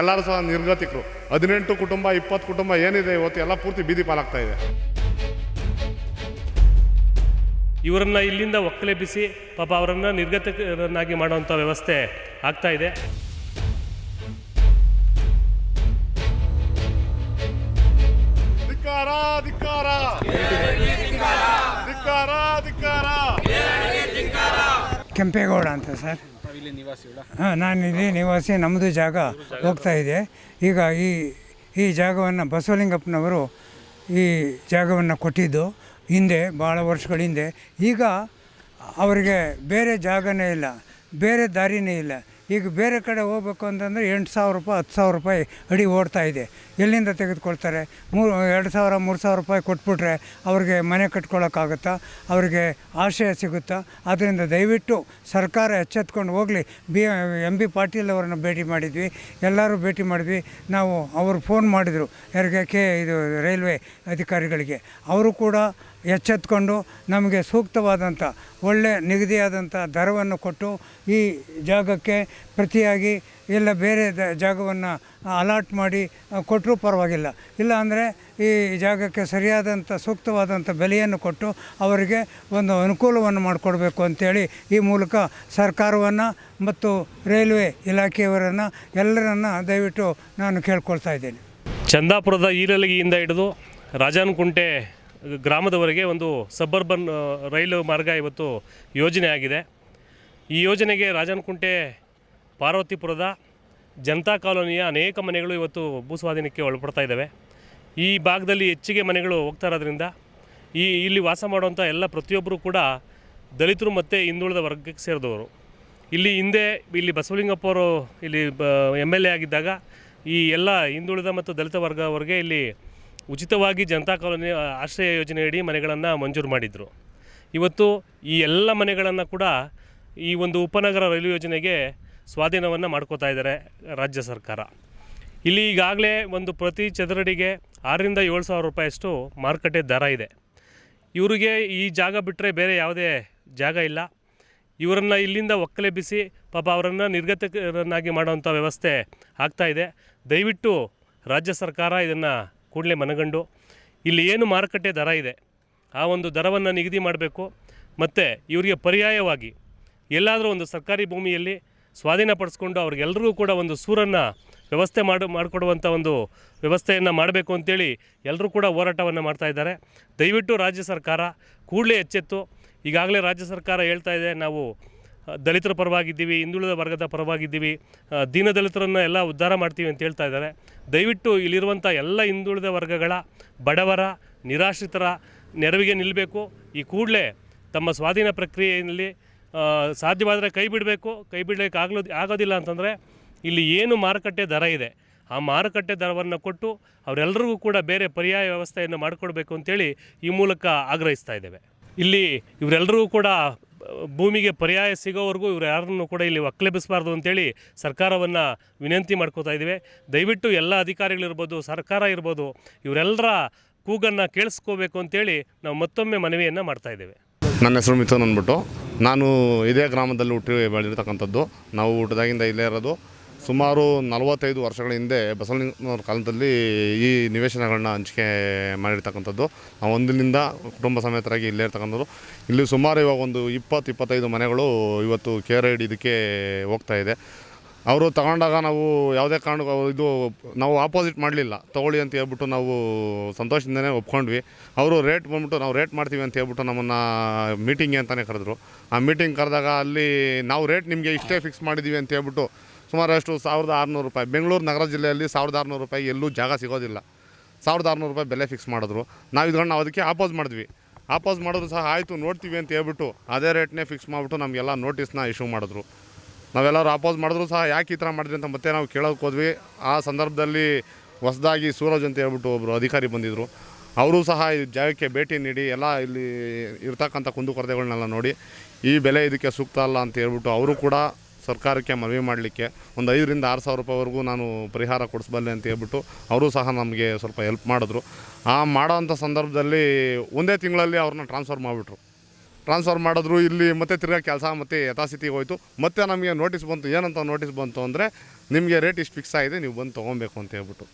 ಎಲ್ಲರೂ ಸಹ ನಿರ್ಗತಿಕರು. ಹದಿನೆಂಟು ಕುಟುಂಬ ಇಪ್ಪತ್ತು ಕುಟುಂಬ ಏನಿದೆ ಇವತ್ತು ಎಲ್ಲ ಪೂರ್ತಿ ಬೀದಿ ಪಾಲಾಗ್ತಾ ಇದೆ. ಇವರನ್ನ ಇಲ್ಲಿಂದ ಒಕ್ಕಲೆಬ್ಬಿಸಿ ಪಾಪ ಅವರನ್ನು ನಿರ್ಗತಿಕರನ್ನಾಗಿ ಮಾಡುವಂಥ ವ್ಯವಸ್ಥೆ ಆಗ್ತಾ ಇದೆ. ಧಿಕ್ಕಾರ ಧಿಕ್ಕಾರ ಧಿಕ್ಕಾರ ಧಿಕ್ಕಾರ ಕೆಂಪೇಗೌಡ ಅಂತ ಸರ್. ಹಾಂ, ನಾನು ಇಲ್ಲಿ ನಿವಾಸಿ ನಮ್ಮದು ಜಾಗ ಹೋಗ್ತಾ ಇದೆ. ಈಗ ಈ ಈ ಜಾಗವನ್ನು ಬಸವಲಿಂಗಪ್ಪನವರು ಈ ಜಾಗವನ್ನು ಕೊಟ್ಟಿದ್ದು ಹಿಂದೆ ಭಾಳ ವರ್ಷಗಳ ಹಿಂದೆ. ಈಗ ಅವರಿಗೆ ಬೇರೆ ಜಾಗನೇ ಇಲ್ಲ, ಬೇರೆ ದಾರಿನೇ ಇಲ್ಲ. ಈಗ ಬೇರೆ ಕಡೆ ಹೋಗ್ಬೇಕು ಅಂತಂದರೆ ಎಂಟು ಸಾವಿರ ರೂಪಾಯಿ, ಹತ್ತು ಸಾವಿರ ರೂಪಾಯಿ ಅಡಿ ಓಡ್ತಾ ಇದೆ. ಎಲ್ಲಿಂದ ತೆಗೆದುಕೊಳ್ತಾರೆ? ಮೂರು, ಎರಡು ಸಾವಿರ, ಮೂರು ಸಾವಿರ ರೂಪಾಯಿ ಕೊಟ್ಬಿಟ್ರೆ ಅವ್ರಿಗೆ ಮನೆ ಕಟ್ಕೊಳ್ಳೋಕ್ಕಾಗುತ್ತಾ ಅವರಿಗೆ ಆಶ್ರಯ ಸಿಗುತ್ತಾ? ಆದ್ದರಿಂದ ದಯವಿಟ್ಟು ಸರ್ಕಾರ ಎಚ್ಚೆತ್ಕೊಂಡು ಹೋಗಲಿ. ಬಿ, ಎಂ, ಬಿ ಪಾಟೀಲ್ ಅವರನ್ನು ಭೇಟಿ ಮಾಡಿದ್ವಿ. ಎಲ್ಲರೂ ಭೇಟಿ ಮಾಡಿದ್ವಿ. ನಾವು ಅವರು ಫೋನ್ ಮಾಡಿದರು. ಯಾರಿಗೆ ಕೆ, ಇದು ರೈಲ್ವೆ ಅಧಿಕಾರಿಗಳಿಗೆ. ಅವರು ಕೂಡ ಎಚ್ಚೆತ್ಕೊಂಡು ನಮಗೆ ಸೂಕ್ತವಾದಂಥ ಒಳ್ಳೆ ನಿಗದಿಯಾದಂಥ ದರವನ್ನು ಕೊಟ್ಟು ಈ ಜಾಗಕ್ಕೆ ಪ್ರತಿಯಾಗಿ ಎಲ್ಲ ಬೇರೆ ಜಾಗವನ್ನು ಅಲಾಟ್ ಮಾಡಿ ಕೊಟ್ಟರೂ ಪರವಾಗಿಲ್ಲ. ಇಲ್ಲ ಅಂದರೆ ಈ ಜಾಗಕ್ಕೆ ಸರಿಯಾದಂಥ ಸೂಕ್ತವಾದಂಥ ಬೆಲೆಯನ್ನು ಕೊಟ್ಟು ಅವರಿಗೆ ಒಂದು ಅನುಕೂಲವನ್ನು ಮಾಡಿಕೊಡ್ಬೇಕು ಅಂತೇಳಿ ಈ ಮೂಲಕ ಸರ್ಕಾರವನ್ನು ಮತ್ತು ರೈಲ್ವೆ ಇಲಾಖೆಯವರನ್ನು ಎಲ್ಲರನ್ನು ದಯವಿಟ್ಟು ನಾನು ಕೇಳ್ಕೊಳ್ತಾ ಇದ್ದೇನೆ. ಚಂದಾಪುರದ ಈರಲಗಿಯಿಂದ ಹಿಡಿದು ರಾಜಾನಕುಂಟೆ ಗ್ರಾಮದವರೆಗೆ ಒಂದು ಸಬ್ಬರ್ಬನ್ ರೈಲು ಮಾರ್ಗ ಇವತ್ತು ಯೋಜನೆ ಆಗಿದೆ. ಈ ಯೋಜನೆಗೆ ರಾಜಾನಕುಂಟೆ ಪಾರ್ವತಿಪುರದ ಜನತಾ ಕಾಲೋನಿಯ ಅನೇಕ ಮನೆಗಳು ಇವತ್ತು ಭೂಸ್ವಾಧೀನಕ್ಕೆ ಒಳಪಡ್ತಾ ಇದ್ದಾವೆ. ಈ ಭಾಗದಲ್ಲಿ ಹೆಚ್ಚಿಗೆ ಮನೆಗಳು ಹೋಗ್ತಾ ಇರೋದ್ರಿಂದ ಈ ಇಲ್ಲಿ ವಾಸ ಮಾಡುವಂಥ ಎಲ್ಲ ಪ್ರತಿಯೊಬ್ಬರು ಕೂಡ ದಲಿತರು ಮತ್ತು ಹಿಂದುಳಿದ ವರ್ಗಕ್ಕೆ ಸೇರಿದವರು. ಇಲ್ಲಿ ಹಿಂದೆ ಇಲ್ಲಿ ಬಸವಲಿಂಗಪ್ಪ ಅವರು ಇಲ್ಲಿ ಬ ಎಂ ಎಲ್ ಎ ಆಗಿದ್ದಾಗ ಈ ಎಲ್ಲ ಹಿಂದುಳಿದ ಮತ್ತು ದಲಿತ ವರ್ಗವರೆಗೆ ಇಲ್ಲಿ ಉಚಿತವಾಗಿ ಜನತಾ ಕಾಲೋನಿ ಆಶ್ರಯ ಯೋಜನೆಯಡಿ ಮನೆಗಳನ್ನು ಮಂಜೂರು ಮಾಡಿದರು. ಇವತ್ತು ಈ ಎಲ್ಲ ಮನೆಗಳನ್ನು ಕೂಡ ಈ ಒಂದು ಉಪನಗರ ರೈಲು ಯೋಜನೆಗೆ ಸ್ವಾಧೀನವನ್ನು ಮಾಡ್ಕೋತಾ ಇದ್ದಾರೆ ರಾಜ್ಯ ಸರ್ಕಾರ. ಇಲ್ಲಿ ಈಗಾಗಲೇ ಒಂದು ಪ್ರತಿ ಚದರಡಿಗೆ ಆರರಿಂದ ಏಳು ಸಾವಿರ ರೂಪಾಯಿಯಷ್ಟು ಮಾರುಕಟ್ಟೆ ದರ ಇದೆ. ಇವರಿಗೆ ಈ ಜಾಗ ಬಿಟ್ಟರೆ ಬೇರೆ ಯಾವುದೇ ಜಾಗ ಇಲ್ಲ. ಇವರನ್ನು ಇಲ್ಲಿಂದ ಒಕ್ಕಲೆಬ್ಬಿಸಿ ಪಾಪ ಅವರನ್ನು ನಿರ್ಗತಿಕರನ್ನಾಗಿ ಮಾಡುವಂಥ ವ್ಯವಸ್ಥೆ ಆಗ್ತಾ ಇದೆ. ದಯವಿಟ್ಟು ರಾಜ್ಯ ಸರ್ಕಾರ ಇದನ್ನು ಕೂಡಲೇ ಮನಗಂಡು, ಇಲ್ಲಿ ಏನು ಮಾರುಕಟ್ಟೆ ದರ ಇದೆ, ಆ ಒಂದು ದರವನ್ನು ನಿಗದಿ ಮಾಡಬೇಕು. ಮತ್ತು ಇವರಿಗೆ ಪರ್ಯಾಯವಾಗಿ ಎಲ್ಲಾದರೂ ಒಂದು ಸರ್ಕಾರಿ ಭೂಮಿಯಲ್ಲಿ ಸ್ವಾಧೀನಪಡಿಸ್ಕೊಂಡು ಅವ್ರಿಗೆಲ್ಲರಿಗೂ ಕೂಡ ಒಂದು ಸೂರನ್ನು ವ್ಯವಸ್ಥೆ ಮಾಡಿ ಮಾಡಿಕೊಡುವಂಥ ಒಂದು ವ್ಯವಸ್ಥೆಯನ್ನು ಮಾಡಬೇಕು ಅಂತೇಳಿ ಎಲ್ಲರೂ ಕೂಡ ಹೋರಾಟವನ್ನು ಮಾಡ್ತಾ ಇದ್ದಾರೆ. ದಯವಿಟ್ಟು ರಾಜ್ಯ ಸರ್ಕಾರ ಕೂಡಲೇ ಎಚ್ಚೆತ್ತು. ಈಗಾಗಲೇ ರಾಜ್ಯ ಸರ್ಕಾರ ಹೇಳ್ತಾ ಇದೆ, ನಾವು ದಲಿತರ ಪರವಾಗಿದ್ದೀವಿ, ಹಿಂದುಳಿದ ವರ್ಗದ ಪರವಾಗಿದ್ದೀವಿ ದೀನದಲಿತರನ್ನು ದೀನ ದಲಿತರನ್ನು ಎಲ್ಲ ಉದ್ಧಾರ ಮಾಡ್ತೀವಿ ಅಂತ ಹೇಳ್ತಾ ಇದ್ದಾರೆ. ದಯವಿಟ್ಟು ಇಲ್ಲಿರುವಂಥ ಎಲ್ಲ ಹಿಂದುಳಿದ ವರ್ಗಗಳ ಬಡವರ, ನಿರಾಶ್ರಿತರ ನೆರವಿಗೆ ನಿಲ್ಲಬೇಕು ಈ ಕೂಡಲೇ ತಮ್ಮ ಸ್ವಾಧೀನ ಪ್ರಕ್ರಿಯೆಯಲ್ಲಿ ಸಾಧ್ಯವಾದರೆ ಕೈ ಬಿಡಬೇಕು. ಕೈ ಬಿಡಲಿಕ್ಕೆ ಆಗಲೋ ಆಗೋದಿಲ್ಲ ಅಂತಂದರೆ ಇಲ್ಲಿ ಏನು ಮಾರುಕಟ್ಟೆ ದರ ಇದೆ. ಆ ಮಾರುಕಟ್ಟೆ ದರವನ್ನು ಕೊಟ್ಟು ಅವರೆಲ್ಲರಿಗೂ ಕೂಡ ಬೇರೆ ಪರ್ಯಾಯ ವ್ಯವಸ್ಥೆಯನ್ನು ಮಾಡಿಕೊಡ್ಬೇಕು ಅಂತೇಳಿ ಈ ಮೂಲಕ ಆಗ್ರಹಿಸ್ತಾ ಇದ್ದೇವೆ. ಇಲ್ಲಿ ಇವರೆಲ್ಲರಿಗೂ ಕೂಡ ಭೂಮಿಗೆ ಪರ್ಯಾಯ ಸಿಗೋವರೆಗೂ ಇವ್ರು ಯಾರನ್ನು ಕೂಡ ಇಲ್ಲಿ ಒಕ್ಕಲೆಬ್ಬಿಸಬಾರ್ದು ಅಂತೇಳಿ ಸರ್ಕಾರವನ್ನು ವಿನಂತಿ ಮಾಡ್ಕೋತಾ ಇದ್ದೇವೆ. ದಯವಿಟ್ಟು ಎಲ್ಲ ಅಧಿಕಾರಿಗಳಿರ್ಬೋದು ಸರ್ಕಾರ ಇರ್ಬೋದು ಇವರೆಲ್ಲರ ಕೂಗನ್ನು ಕೇಳಿಸ್ಕೋಬೇಕು ಅಂತೇಳಿ ನಾವು ಮತ್ತೊಮ್ಮೆ ಮನವಿಯನ್ನು ಮಾಡ್ತಾ ಇದ್ದೇವೆ. ನನ್ನ ಹೆಸರು ಮಿಥುನ್ ಅಂದ್ಬಿಟ್ಟು. ನಾನು ಇದೇ ಗ್ರಾಮದಲ್ಲಿ ಹುಟ್ಟಿ ಬೆಳೆದಿರ್ತಕ್ಕಂಥದ್ದು. ನಾವು ಹುಟ್ಟದಾಗಿಂದ ಇಲ್ಲೇ ಇರೋದು. ಸುಮಾರು ನಲವತ್ತೈದು ವರ್ಷಗಳ ಹಿಂದೆ ಬಸವಲಿಂಗನವ್ರ ಕಾಲದಲ್ಲಿ ಈ ನಿವೇಶನಗಳನ್ನ ಹಂಚಿಕೆ ಮಾಡಿರ್ತಕ್ಕಂಥದ್ದು. ನಾವು ಒಂದಿನಿಂದ ಕುಟುಂಬ ಸಮೇತರಾಗಿ ಇಲ್ಲೇ ಇರ್ತಕ್ಕಂಥದ್ದು. ಇಲ್ಲಿ ಸುಮಾರು ಇವಾಗ ಒಂದು ಇಪ್ಪತ್ತು, ಇಪ್ಪತ್ತೈದು ಮನೆಗಳು ಇವತ್ತು ಕೇರ್ ಐಡ್ ಇದಕ್ಕೆ ಹೋಗ್ತಾ ಇದೆ. ಅವರು ತಗೊಂಡಾಗ ನಾವು ಯಾವುದೇ ಕಾರಣಕ್ಕೂ ಇದು ನಾವು ಆಪೋಸಿಟ್ ಮಾಡಲಿಲ್ಲ. ತೊಗೊಳ್ಳಿ ಅಂತ ಹೇಳ್ಬಿಟ್ಟು ನಾವು ಸಂತೋಷದಿಂದನೇ ಒಪ್ಕೊಂಡ್ವಿ. ಅವರು ರೇಟ್ ಬಂದ್ಬಿಟ್ಟು ನಾವು ರೇಟ್ ಮಾಡ್ತೀವಿ ಅಂತ ಹೇಳ್ಬಿಟ್ಟು ನಮ್ಮನ್ನು ಮೀಟಿಂಗ್ಗೆ ಅಂತಲೇ ಕರೆದ್ರು. ಆ ಮೀಟಿಂಗ್ ಕರೆದಾಗ ಅಲ್ಲಿ ನಾವು ರೇಟ್ ನಿಮಗೆ ಇಷ್ಟೇ ಫಿಕ್ಸ್ ಮಾಡಿದ್ದೀವಿ ಅಂತ ಹೇಳ್ಬಿಟ್ಟು ಸುಮಾರು ಅಷ್ಟು ಸಾವಿರದ ಆರುನೂರು ರೂಪಾಯಿ, ಬೆಂಗಳೂರು ನಗರ ಜಿಲ್ಲೆಯಲ್ಲಿ ಸಾವಿರದ ಆರುನೂರು ರೂಪಾಯಿ ಎಲ್ಲೂ ಜಾಗ ಸಿಗೋದಿಲ್ಲ. ಸಾವಿರದ ಆರುನೂರು ರೂಪಾಯಿ ಬೆಲೆ ಫಿಕ್ಸ್ ಮಾಡಿದ್ರು. ನಾವು ಇದ್ಕೊಂಡು ನಾವು ಅದಕ್ಕೆ ಆಪೋಸ್ ಮಾಡಿದ್ವಿ. ಆಪೋಸ್ ಮಾಡಿದ್ರು ಸಹ ಆಯಿತು, ನೋಡ್ತೀವಿ ಅಂತ ಹೇಳ್ಬಿಟ್ಟು ಅದೇ ರೇಟ್ನೇ ಫಿಕ್ಸ್ ಮಾಡಿಬಿಟ್ಟು ನಮಗೆಲ್ಲ ನೋಟಿಸ್ನ ಇಶ್ಯೂ ಮಾಡಿದ್ರು. ನಾವೆಲ್ಲರೂ ಅಪೋಸ್ ಮಾಡಿದ್ರು ಸಹ ಯಾಕೆ ಈ ಥರ ಮಾಡಿದ್ರಿ ಅಂತ ಮತ್ತೆ ನಾವು ಕೇಳೋಕೆ ಹೋದ್ವಿ. ಆ ಸಂದರ್ಭದಲ್ಲಿ ಹೊಸದಾಗಿ ಸೂರಜ್ ಅಂತ ಹೇಳ್ಬಿಟ್ಟು ಒಬ್ಬರು ಅಧಿಕಾರಿ ಬಂದಿದ್ದರು ಅವರು ಸಹ ಈ ಜಾಗಕ್ಕೆ ಭೇಟಿ ನೀಡಿ ಎಲ್ಲ ಇಲ್ಲಿ ಇರ್ತಕ್ಕಂಥ ಕುಂದುಕೊರತೆಗಳನ್ನೆಲ್ಲ ನೋಡಿ, ಈ ಬೆಲೆ ಇದಕ್ಕೆ ಸೂಕ್ತ ಅಲ್ಲ ಅಂತ ಹೇಳ್ಬಿಟ್ಟು ಅವರು ಕೂಡ ಸರ್ಕಾರಕ್ಕೆ ಮನವಿ ಮಾಡಲಿಕ್ಕೆ ಒಂದು ಐದರಿಂದ ಆರು ಸಾವಿರ ರೂಪಾಯಿವರೆಗೂ ನಾನು ಪರಿಹಾರ ಕೊಡಿಸ್ಬಲ್ಲೆ ಅಂತ ಹೇಳ್ಬಿಟ್ಟು ಅವರು ಸಹ ನಮಗೆ ಸ್ವಲ್ಪ ಹೆಲ್ಪ್ ಮಾಡಿದ್ರು. ಆ ಮಾಡೋವಂಥ ಸಂದರ್ಭದಲ್ಲಿ ಒಂದೇ ತಿಂಗಳಲ್ಲಿ ಅವ್ರನ್ನ ಟ್ರಾನ್ಸ್ಫರ್ ಮಾಡಿಬಿಟ್ರು. ಟ್ರಾನ್ಸ್ಫರ್ ಮಾಡಿದ್ರು ಇಲ್ಲಿ ಮತ್ತೆ ತಿರ್ಗಾ ಕೆಲಸ ಮತ್ತೆ ಯಥಾಸ್ಥಿತಿಗೆ ಹೋಯಿತು. ಮತ್ತೆ ನಮಗೆ ನೋಟಿಸ್ ಬಂತು. ಏನಂತ ನೋಟಿಸ್ ಬಂತು ಅಂದರೆ ನಿಮಗೆ ರೇಟ್ ಇಷ್ಟು ಫಿಕ್ಸ್ ಆಗಿದೆ ನೀವು ಬಂದು ತೊಗೊಬೇಕು ಅಂತ ಹೇಳ್ಬಿಟ್ಟು.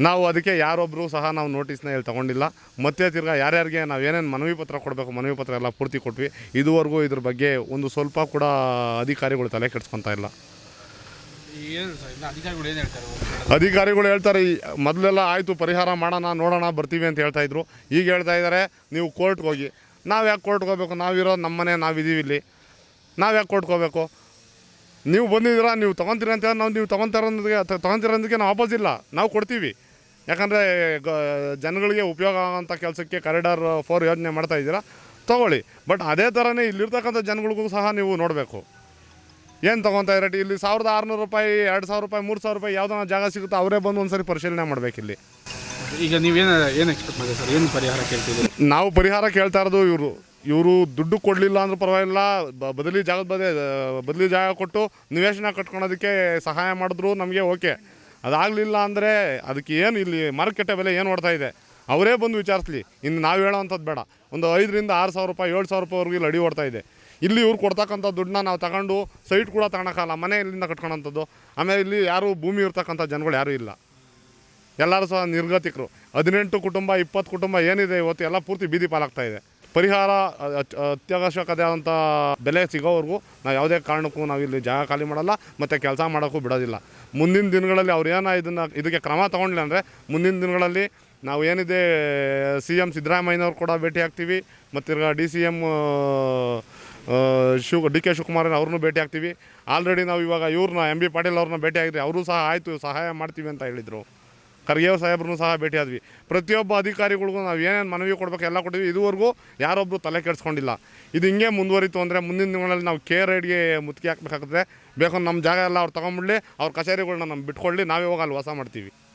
ನಾವು ಅದಕ್ಕೆ ಯಾರೊಬ್ಬರು ಸಹ ನಾವು ನೋಟಿಸ್ನ ಇಲ್ಲಿ ತೊಗೊಂಡಿಲ್ಲ. ಮತ್ತೆ ತಿರ್ಗಾ ಯಾರ್ಯಾರಿಗೆ ನಾವು ಏನೇನು ಮನವಿ ಪತ್ರ ಕೊಡಬೇಕು ಮನವಿ ಪತ್ರ ಎಲ್ಲ ಪೂರ್ತಿ ಕೊಟ್ವಿ. ಇದುವರೆಗೂ ಇದ್ರ ಬಗ್ಗೆ ಒಂದು ಸ್ವಲ್ಪ ಕೂಡ ಅಧಿಕಾರಿಗಳು ತಲೆ ಕೆಡ್ಸ್ಕೊತಾ ಇಲ್ಲ. ಅಧಿಕಾರಿಗಳು ಏನು ಹೇಳ್ತಾರೆ? ಅಧಿಕಾರಿಗಳು ಹೇಳ್ತಾರೆ ಈ- ಮೊದಲೆಲ್ಲ ಆಯಿತು ಪರಿಹಾರ ಮಾಡೋಣ ನೋಡೋಣ ಬರ್ತೀವಿ ಅಂತ ಹೇಳ್ತಾ ಇದ್ರು. ಈಗ ಹೇಳ್ತಾ ಇದ್ದಾರೆ ನೀವು ಕೋರ್ಟ್ಗೆ ಹೋಗಿ. ನಾವು ಯಾಕೆ ಕೋರ್ಟ್ಗೆ ಹೋಗ್ಬೇಕು? ನಾವಿರೋದು ನಮ್ಮನೆ ನಾವಿದ್ದೀವಿ ಇಲ್ಲಿ. ನಾವು ಯಾಕೆ ಕೋರ್ಟ್ಗೆ ನೀವು ಬಂದಿದ್ದೀರಾ, ನೀವು ತೊಗೊತೀರ ಅಂತ ನಾವು ನೀವು ತೊಗೊತಾರೋದಕ್ಕೆ ತೊಗೊತಿರೋದಕ್ಕೆ ನಾವು ಇಲ್ಲ. ನಾವು ಕೊಡ್ತೀವಿ. ಯಾಕಂದರೆ, ಗ ಜನಗಳಿಗೆ ಉಪಯೋಗ ಆಗೋಂಥ ಕೆಲಸಕ್ಕೆ ಕಾರಿಡಾರ್ ಫೋರ್ ಯೋಜನೆ ಮಾಡ್ತಾ ಇದ್ದೀರಾ? ತೊಗೊಳ್ಳಿ. ಬಟ್ ಅದೇ ಥರನೇ ಇಲ್ಲಿರ್ತಕ್ಕಂಥ ಜನಗಳಿಗೂ ಸಹ ನೀವು ನೋಡಬೇಕು. ಏನು ತೊಗೊತಾ ಇರಟ್ಟಿ ಇಲ್ಲಿ ಸಾವಿರದ ಆರುನೂರು ರೂಪಾಯಿ, ಎರಡು ಸಾವಿರ ರೂಪಾಯಿ, ಮೂರು ಸಾವಿರ ರೂಪಾಯಿ ಯಾವುದೋ ಜಾಗ ಸಿಗುತ್ತೋ ಅವರೇ ಬಂದು ಒಂದು ಸರಿ ಪರಿಶೀಲನೆ ಮಾಡಬೇಕಿಲ್ಲಿ. ಈಗ ನೀವೇನು ಏನು ಎಕ್ಸ್ಪೆಕ್ಟ್ ಮಾಡಿದೆ ಸರ್? ಏನು ಪರಿಹಾರ ಕೇಳ್ತಿದ್ದೀರಿ? ನಾವು ಪರಿಹಾರ ಕೇಳ್ತಾ ಇರೋದು ಇವರು. ಇವರು ದುಡ್ಡು ಕೊಡಲಿಲ್ಲ ಅಂದ್ರೆ ಪರವಾಗಿಲ್ಲ. ಬದಲಿ ಜಾಗದ ಬದಲೇ ಬದಲಿ ಜಾಗ ಕೊಟ್ಟು ನಿವೇಶನ ಕಟ್ಕೊಳೋದಕ್ಕೆ ಸಹಾಯ ಮಾಡಿದ್ರು ನಮಗೆ ಓಕೆ. ಅದಾಗಲಿಲ್ಲ ಅಂದರೆ ಅದಕ್ಕೆ ಏನು ಇಲ್ಲಿ ಮಾರುಕಟ್ಟೆ ಬೆಲೆ ಏನು ಓಡ್ತಾ ಇದೆ? ಅವರೇ ಬಂದು ವಿಚಾರಿಸ್ಲಿ. ಇನ್ನು ನಾವು ಹೇಳೋವಂಥದ್ದು ಬೇಡ. ಒಂದು ಐದರಿಂದ ಆರು ಸಾವಿರ ರೂಪಾಯಿ, ಏಳು ಸಾವಿರ ರೂಪಾಯಿವರೆಗೂ ಇಲ್ಲಿ ಅಡಿ ಓಡ್ತಾ ಇದೆ. ಇಲ್ಲಿ ಇವ್ರು ಕೊಡ್ತಕ್ಕಂಥ ದುಡ್ಡನ್ನ ನಾವು ತಗೊಂಡು ಸೈಟ್ ಕೂಡ ತಗೊಳಕ್ಕಾಗಲ್ಲ. ಮನೆ ಇಲ್ಲಿಂದ ಕಟ್ಕೊಳೋಂಥದ್ದು. ಆಮೇಲೆ ಇಲ್ಲಿ ಯಾರು ಭೂಮಿ ಇರ್ತಕ್ಕಂಥ ಜನಗಳು ಯಾರೂ ಇಲ್ಲ. ಎಲ್ಲರೂ ಸಹ ನಿರ್ಗತಿಕರು. ಹದಿನೆಂಟು ಕುಟುಂಬ, ಇಪ್ಪತ್ತು ಕುಟುಂಬ ಏನಿದೆ ಇವತ್ತು ಎಲ್ಲ ಪೂರ್ತಿ ಬೀದಿ ಪಾಲಾಗ್ತಾ ಇದೆ. ಪರಿಹಾರ ಅತ್ಯವಶ್ಯಕತೆ ಆದಂಥ ಬೆಲೆ ಸಿಗೋವರೆಗೂ ನಾವು ಯಾವುದೇ ಕಾರಣಕ್ಕೂ ನಾವು ಇಲ್ಲಿ ಜಾಗ ಖಾಲಿ ಮಾಡಲ್ಲ ಮತ್ತು ಕೆಲಸ ಮಾಡೋಕ್ಕೂ ಬಿಡೋದಿಲ್ಲ. ಮುಂದಿನ ದಿನಗಳಲ್ಲಿ ಅವ್ರು ಏನೋ ಇದನ್ನು, ಇದಕ್ಕೆ ಕ್ರಮ ತೊಗೊಂಡಿಲ್ಲ ಅಂದರೆ ಮುಂದಿನ ದಿನಗಳಲ್ಲಿ ನಾವು ಏನಿದೆ, ಸಿ ಎಂ ಸಿದ್ದರಾಮಯ್ಯನವ್ರು ಕೂಡ ಭೇಟಿ ಆಗ್ತೀವಿ, ಮತ್ತು D C M Shiva, D K ಶಿವಕುಮಾರನ ಅವ್ರನ್ನೂ ಭೇಟಿ ಆಗ್ತೀವಿ. ಆಲ್ರೆಡಿ ನಾವು ಇವಾಗ ಇವ್ರನ್ನ ಎಂ ಬಿ ಪಾಟೀಲ್ ಅವ್ರನ್ನ ಭೇಟಿ ಆಗಿದ್ರಿ ಅವರು ಸಹ ಆಯಿತು, ಸಹಾಯ ಮಾಡ್ತೀವಿ ಅಂತ ಹೇಳಿದರು. ಖರ್ಗೆ ಸಾಹೇಬ್ರು ಸಹ ಭೇಟಿ ಆದ್ವಿ. ಪ್ರತಿಯೊಬ್ಬ ಅಧಿಕಾರಿಗಳಿಗೂ ನಾವು ಏನೇನು ಮನವಿ ಕೊಡಬೇಕು ಎಲ್ಲ ಕೊಟ್ಟಿದ್ವಿ. ಇದುವರೆಗೂ ಯಾರೊಬ್ಬರು ತಲೆ ಕೆಡಿಸ್ಕೊಂಡಿಲ್ಲ. ಇದು ಹಿಂಗೆ ಮುಂದುವರಿತು ಅಂದರೆ ಮುಂದಿನ ದಿನಗಳಲ್ಲಿ ನಾವು ಕೆ ರೈಡ್ಗೆ ಮುತ್ತಿಗೆ ಹಾಕ್ಬೇಕಾಗುತ್ತೆ ಬೇಕು ನಮ್ಮ ಜಾಗ ಎಲ್ಲ ಅವ್ರು ತೊಗೊಂಬಿಡ್ಲಿ ಅವ್ರ ಕಚೇರಿಗಳನ್ನ ನಮ್ಮ ಬಿಟ್ಕೊಳ್ಳಿ, ನಾವೇ ಹೋಗಿ ಅಲ್ಲಿ ವಾಸ ಮಾಡ್ತೀವಿ.